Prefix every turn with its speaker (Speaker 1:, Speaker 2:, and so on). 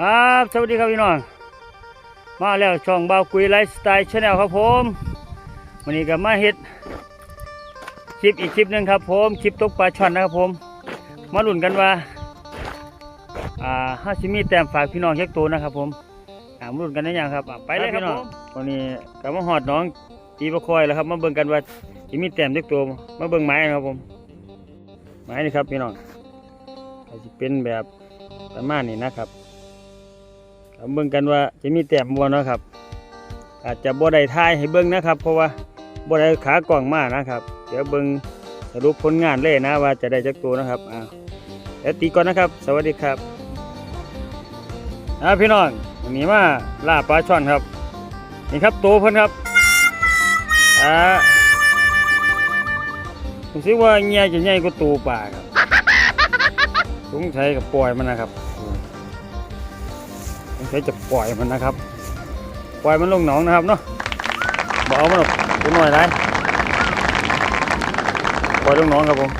Speaker 1: ครับสวัสดีครับพี่น้อง มาแล้วช่องบ่าวกุยไลฟ์สไตล์ชาแนลครับผมวันนี้ก็มาเฮ็ดคลิปอีกคลิปหนึ่งครับผมคลิปตกปลาช่อนนะครับผม มาลุ้นกันว่าอ่าห้าสิมีแต้มฝากพี่น้องเช็คตัวนะครับผมอ่ามาลุ้นกันได้ยังครับอะไปเลยครับผมวันนี้ก็มาหอดน้องตีประคอยแล้วครับ มาเบิ่งกันว่าสิมีแต้มเช็คตัวมาเบิ่งไม้นะครับผม ไม้นี่ครับพี่น้องก็สิเป็นแบบประมาณนี้นะครับเอาเบิ่งกันว่าจะมีแต้มบ่เนะครับ อาจจะบ่ได้ทายให้เบิ่งนะครับ เพราะว่าบ่ได้ขากล่องมานะครับ เดี๋ยวเบิ่งสรุปผลงานเลยนะว่าจะได้จักตัวนะครับอ่าเดี๋ยวตีก่อนนะครับ สวัสดีครับอ่าพี่น้องวันนี้มาล่าปลาช่อนครับ นี่ครับตัวเพิ่นครับอ่า ผมคิดว่าเงี้ยจะใหญ่กว่าตัวป่าครับสงสัยกับปล่อยมันนะครับผมใช้จะปล่อยมันนะครับ ปล่อยมันลงหนองนะครับเนาะบเอามันออกตัวหน่อยได้ปล่อยลงหนองครับผม